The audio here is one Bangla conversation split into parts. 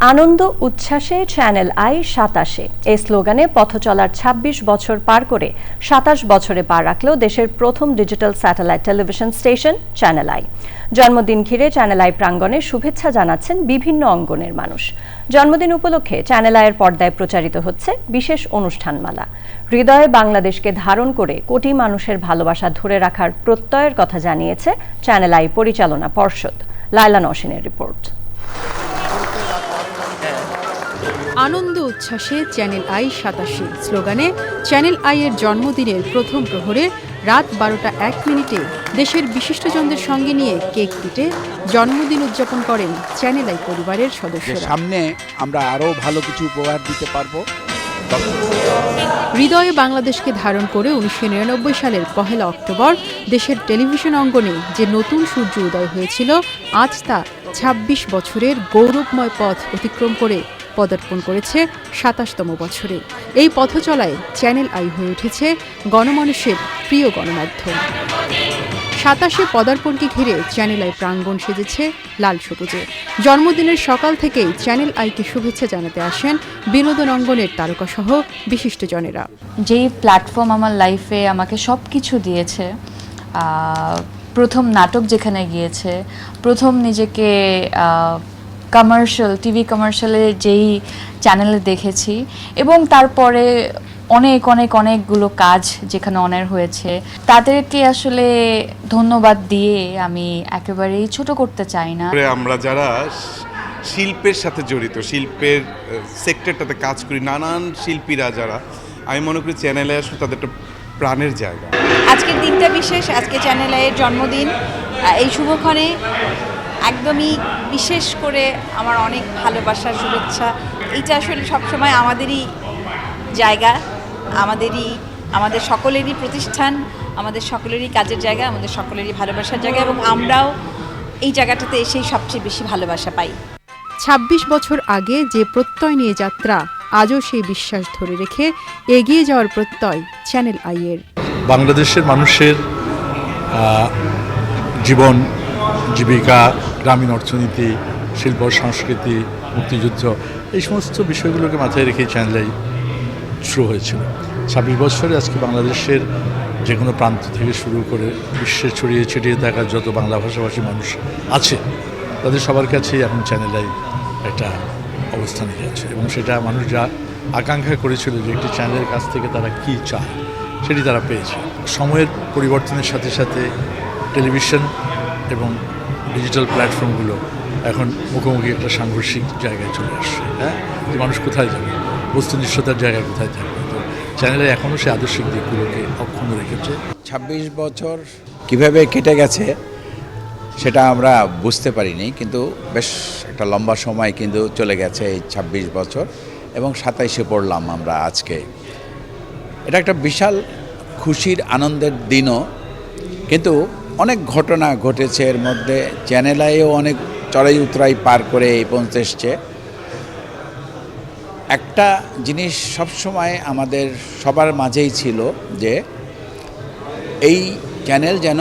আনন্দ উচ্ছ্বাসে চ্যানেল আই সাতাশে। এই স্লোগানে পথ চলার ২৬ বছর পার করে সাতাশ বছরে পা রাখলেও দেশের প্রথম digital satellite television station channel I জন্মদিন ঘিরে চ্যানেল আই প্রাঙ্গণে শুভেচ্ছা জানাচ্ছেন বিভিন্ন অঙ্গনের মানুষ। জন্মদিন উপলক্ষে চ্যানেল আইয়ের পর্দায় প্রচারিত হচ্ছে বিশেষ অনুষ্ঠানমালা। হৃদয়ে বাংলাদেশকে ধারণ করে কোটি মানুষের ভালোবাসা ধরে রাখার প্রত্যয়ের কথা জানিয়েছে চ্যানেল আই পরিচালনা পর্ষদ। লায়লা নসিনের রিপোর্ট। আনন্দ উচ্ছ্বাসে চ্যানেল আই সাতাশি। স্লোগানে চ্যানেল আই এর জন্মদিনের প্রথম প্রহরে রাত বারোটা এক মিনিটে দেশের বিশিষ্টজনদের সঙ্গে নিয়ে কেক কেটে জন্মদিন উদযাপন করেন চ্যানেল আই পরিবারের যে সদস্যরা। সামনে আমরা আরও ভালো কিছু উপহার দিতে পারব। হৃদয়ে বাংলাদেশকে ধারণ করে উনিশশো নিরানব্বই সালের পহেলা অক্টোবর দেশের টেলিভিশন অঙ্গনে যে নতুন সূর্য উদয় হয়েছিল আজ তা ২৬ বছরের গৌরবময় পথ অতিক্রম করে পদার্পণ করেছে সাতাশতম বছরে। এই পথচলায় চ্যানেল আই হয়ে উঠেছে গণমানুষের প্রিয় গণমাধ্যম। সাতাশে পদার্পণকে ঘিরে চ্যানেল আই প্রাঙ্গণ সেজেছে লাল সবুজে। জন্মদিনের সকাল থেকেই চ্যানেল আইকে শুভেচ্ছা জানাতে আসেন বিনোদন অঙ্গনের তারকাসহ বিশিষ্টজনেরা। যেই প্ল্যাটফর্ম আমার লাইফে আমাকে সব কিছু দিয়েছে প্রথম নাটক যেখানে গিয়েছে, প্রথম নিজেকে কমার্শিয়াল টিভি কমার্শিয়ালে যেই চ্যানেলে দেখেছি এবং তারপরে অনেক অনেক অনেকগুলো কাজ যেখানে অনার হয়েছে তাদেরকে আসলে ধন্যবাদ দিয়ে আমি একেবারেই ছোট করতে চাই না। আমরা যারা শিল্পের সাথে জড়িত শিল্পের সেক্টরটাতে কাজ করি নানান শিল্পীরা যারা আমি মনে করি চ্যানেলে আসলে তাদের একটা প্রাণের জায়গা। আজকের দিনটা বিশেষ আজকে চ্যানেল আইয়ের জন্মদিন এই শুভক্ষণে একদমই বিশেষ করে আমার অনেক ভালোবাসার শুভেচ্ছা। এইটা আসলে সবসময় আমাদেরই জায়গা আমাদেরই আমাদের সকলেরই প্রতিষ্ঠান আমাদের সকলেরই কাজের জায়গা আমাদের সকলেরই ভালোবাসার জায়গা এবং আমরাও এই জায়গাটাতে এসেই সবচেয়ে বেশি ভালোবাসা পাই। ২৬ বছর আগে যে প্রত্যয় নিয়ে যাত্রা আজও সেই বিশ্বাস ধরে রেখে এগিয়ে যাওয়ার প্রত্যয় চ্যানেল আইয়ের বাংলাদেশের মানুষের জীবন জীবিকা, গ্রামীণ অর্থনীতি, শিল্প, সংস্কৃতি, মুক্তিযুদ্ধ, এই সমস্ত বিষয়গুলোকে মাথায় রেখে চ্যানেলাই শুরু হয়েছিল। ছাব্বিশ বছরে আজকে বাংলাদেশের যে কোনো প্রান্ত থেকে শুরু করে বিশ্বে ছড়িয়ে ছিটিয়ে থাকা যত বাংলা ভাষাভাষী মানুষ আছে, তাদের সবার কাছেই এখন চ্যানেলাই একটা অবস্থান আছে এবং সেটা মানুষ যা আকাঙ্ক্ষা করেছিল যে একটি চ্যানেলের কাছ থেকে তারা কী চায়, সেটি তারা পেয়েছে। সময়ের পরিবর্তনের সাথে সাথে টেলিভিশন এবং ডিজিটাল প্ল্যাটফর্মগুলো এখন মুখোমুখি একটা সাংঘর্ষিক জায়গায় চলে আসছে হ্যাঁ? যে মানুষ কোথায় যাবে? বস্তুনিষ্ঠতার জায়গা কোথায় থাকবে? তো চ্যানেলে এখনও সে আদর্শিক দিকগুলোকে অক্ষুণ্ণ রেখেছে। ২৬ বছর কীভাবে কেটে গেছে সেটা আমরা বুঝতে পারিনি, কিন্তু বেশ একটা লম্বা সময় কিন্তু চলে গেছে এই ২৬ বছর এবং সাতাইশে পড়লাম আমরা আজকে। এটা একটা বিশাল খুশির, আনন্দের দিনও, কিন্তু অনেক ঘটনা ঘটেছে এর মধ্যে। চ্যানেলাইও অনেক চড়াই উতরাই পার করে এই পর্যন্ত এসছে। একটা জিনিস সবসময় আমাদের সবার মাঝেই ছিল যে, এই চ্যানেল যেন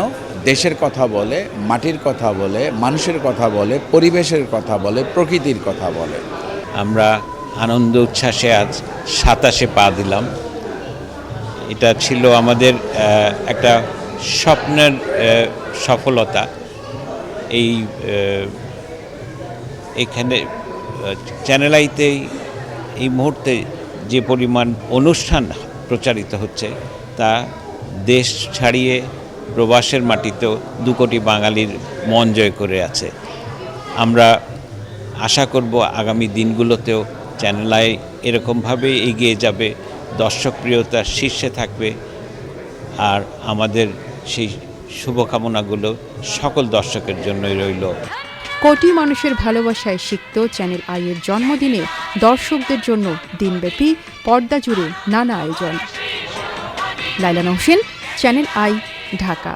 দেশের কথা বলে, মাটির কথা বলে, মানুষের কথা বলে, পরিবেশের কথা বলে, প্রকৃতির কথা বলে। আমরা আনন্দ উচ্ছ্বাসে আজ সাতাশে পা দিলাম। এটা ছিল আমাদের একটা স্বপ্নের সফলতা। এই এখানে চ্যানেল আইতেই এই মুহূর্তে যে পরিমাণ অনুষ্ঠান প্রচারিত হচ্ছে, তা দেশ ছাড়িয়ে প্রবাসের মাটিতেও দু কোটি বাঙালির মন জয় করে আছে। আমরা আশা করব আগামী দিনগুলোতেও চ্যানেল আই এরকমভাবেই এগিয়ে যাবে দর্শকপ্রিয়তার শীর্ষে থাকবে, আর আমাদের সেই শুভকামনাগুলো সকল দর্শকের জন্যই রইল। কোটি মানুষের ভালোবাসায় সিক্ত চ্যানেল আইয়ের জন্মদিনে দর্শকদের জন্য দিনব্যাপী পর্দা জুড়ে নানা আয়োজন। Laila Nowsen, channel I, Dhaka.